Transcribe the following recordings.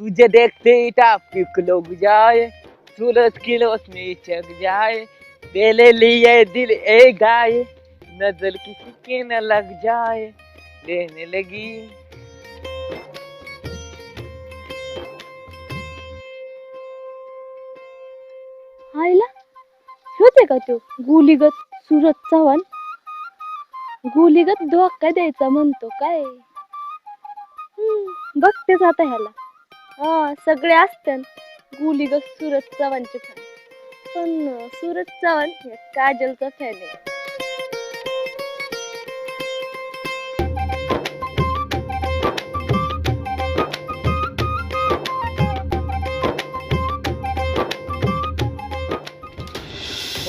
तुझे देखते ही टापिक लोग जाए सूरज की रोशनी चक जाए तेरे लिए दिल ए गाए नजर किसी के न लग जाए लेने लगी। आईला होते का तो गुलीगत सूरज चव्हाण? गुलीगत धोका द्यायचा म्हणतो काय? हम्म, बघतेच आता ह्याला. हा सगळे गुली ग सुरत चव्हाणचे फॅन पण सूरज चव्हाण हे काजलचा फॅन आहे.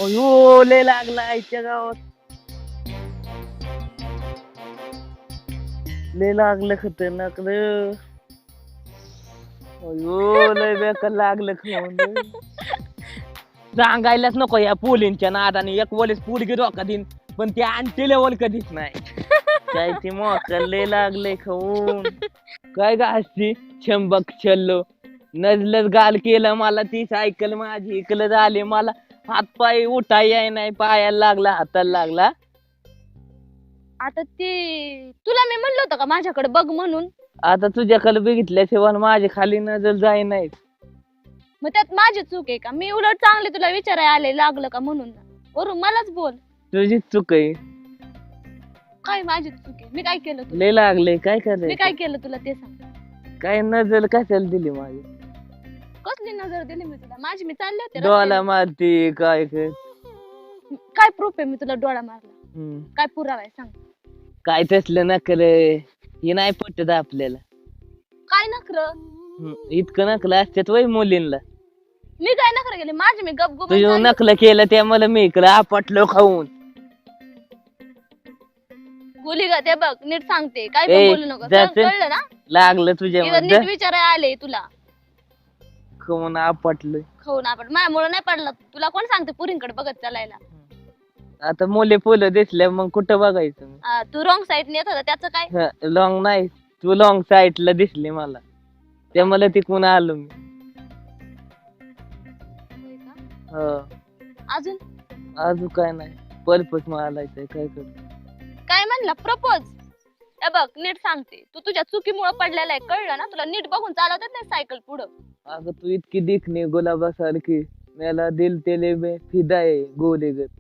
अयो लय लागला आईच्या गावात. लय लागलं खतरनाक रे. अयो लय बेकार लागलं खाऊन सांगायलाच नको या पोलींच्या नादाने. एक वलेस पुलगी डोका देईन पण ती आणते लेवल कधीच नाही. काय ती मोकर लय लागले खाऊन. काय गा असती छंबक छल्लो. नजलच गाल केलं मला ती सायकल माझी इकलं झाली मला. हात पाय उठाय याय नाही पायाला लागला हाताला लागला. आता ते तुला मी म्हणलं होतं का माझ्याकडे बघ म्हणून? आता तुझ्याकडे बघितल्याशिवाय माझी खाली नजर जाई नाही. मग त्यात माझी चूक आहे का? मी उलट चांगले तुला विचारायला आले लागलं का म्हणून? वरून मलाच बोल. तुझी चूक आहे. काय माझी चूक आहे? मी काय केलं तुला? लय लागले काय मी करायचं काय केलं तुला ते सांग. काय नजर कशाला दिली माझी? कसली नजर दिली मी तुला? माझी मी चालले होते डोळा रस्त्याने. मारती काय कर? काय प्रूफ आहे मी तुला डोळा मारला? हम्म. काय पुरावा आहे? सांग. काय तसलं नकल हे नाही पटत आपल्याला. काय नखर? हम्म. इतकं नकल असतात वय मुलींना मी काय नखर गेले माझी मी गप गुप नकल केलं त्या मला मी इकडं आपटलो खाऊन. बोली ग ते बघ नीट सांगते. काय पण ए, बोलू नको. जा सांग, चल. कळलं ना? लागलं तुझ्या इथं नीट विचारायला आले तुला. खाऊन आपटलोय. खाऊन आपण माझ्यामुळे नाही पडला. तुला कोण सांगते? पुरींकडे बघत चालायला. आता मुले फुलं दिसल्या मग कुठं बघायचं मी? आ, तू रॉंग साईड येत होता त्याचं काय? ह, लॉंग नाही. तू लॉंग साईडला दिसली मला. ते मला तिकून आलो मी? हो. अजून? अजून काय नाही. पर्पज मारायचंय काय कर? काय म्हणला? प्रपोज ए बघ नीट सांगते. तू तुझ्या चुकीमुळे पडलेला आहे कळलं ना? तुला नीट बघून चालवतात नाही सायकल पुढं? अगं तू इतकी दिखणी गुलाबासारखी. मला दिल तेले बे फिदाय गोलेगत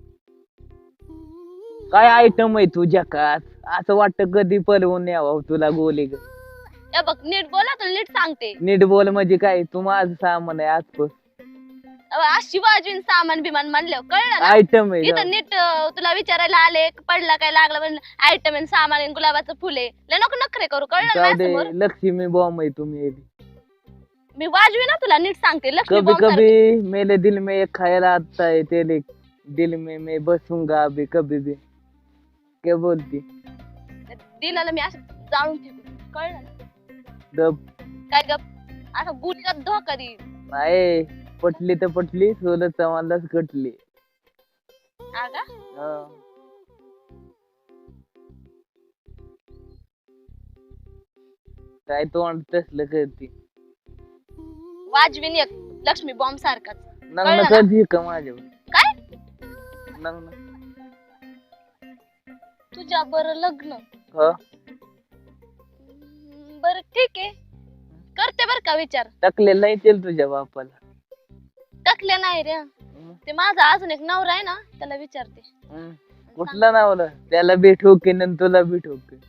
काय आयटम आहे तुझ्या कात असं वाटतं कधी पलवून यावं तुला गोलेगत ए बघ नीट बोला तुला नीट सांगते. नीट बोल म्हणजे काय? तू माझं सामान आहे आज शिवाजीन सामान बिमान म्हणलं कळलं ना? आयटम आहे इथं नीट अं, तुला विचारायला आले पडला काय लागला म्हणलं आयटम आहे सामान आहे गुलाबाचं फुले लय नको नखरे करू कळलं ना जाऊ दे माझ्यासमोर? लक्ष्मी बॉम्ब आहे तुम्ही मी वाजवी ना तुला नीट सांगते लक्ष्मी कभी कभी मेरे दिल में एक ख्याल आता है तेरे दिल में मैं बसूंगा अभी कभी भी. क्या बोलती. दिलाला मी असं जाळून फेकून कळलं ना? दब काय गप? असं गुलीला धोका दे नाही पटली तर पटली सोलत चव्हाणलाच कटली. का? हा. काय तोंड तसलं करते. वाजवीन एक लक्ष्मी बॉम्ब सारखाच. नग्न कळलं ना? करते का माझ्यावर? काय? नग्न. तुझ्या बरं लग्न. हा. बरं ठीक आहे. करते बर का विचार. टाकलेलं नाही तेल तुझ्या बापाला. टाकले नाही रे. ते माझा अजून एक नवरा आहे ना त्याला विचारते. कुठला नावला त्याला बी ठोकेन आणि तुला बी ठोकेन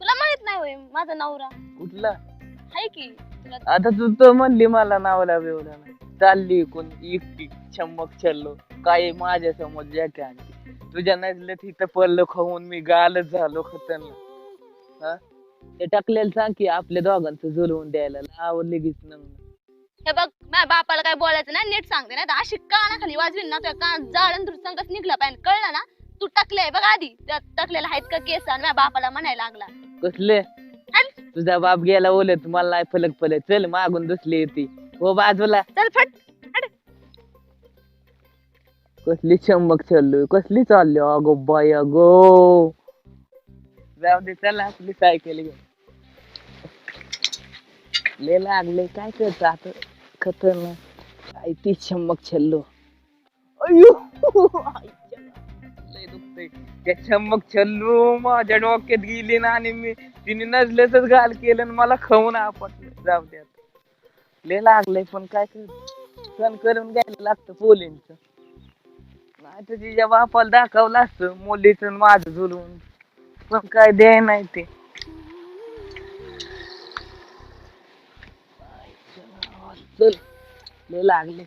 तुला माहीत नाही होय माझा नवरा. कुठला? आहे की तुला आता तू तर म्हणली मला नावला बिवला नाही. चालली कोण एकटी छम्मक छल्लो. काय माझ्यासमोर जॅके आणली तुझ्या नजले तिथं पडलं खाऊन मी गालच झालो खतरनाक हा? ते टाकलेलं सांग की आपल्या दोघांचं जुलवून द्यायला. लाव लगेच नंग. हे बघ माझ्या बापाला काय बोलायचं नाही नीट सांगते नाही तर अशी काना खाली वाजवीन ना तुझ्या कान जाळण दूर संगत निघला पाहिजे. कळलं ना? तू टाकले बघ आधी. त्या टाकलेला आहेत का केस आणि माझ्या बापाला म्हणायला लागला. कसले. तुझा बाप गेला ओलत मला नाही फलक फलक. चल मागून दुसली येते. हो बाजूला. चल फट. कसली चमक चाललोय कसली चालली अगो बाय अगो. जाऊ दे चला आपली सायकल घेऊन. ले लागले काय करत आता? खतरनाक. काय ती चम्मक छल्लो अयो लय त्या चम्मक छल्लू माझ्या डोक्यात गेली ना आणि मी तिने नजलेच घाल केलं आणि मला खाऊन आपटलं. जाऊ द्या लय लागले पण काय कर सण करून घ्यायला लागतं पोलींच. आता तिच्या बापाला दाखवलं असतं मुलीच माझं झुलून पण काय द्याय नाही ते. चल लय लागले.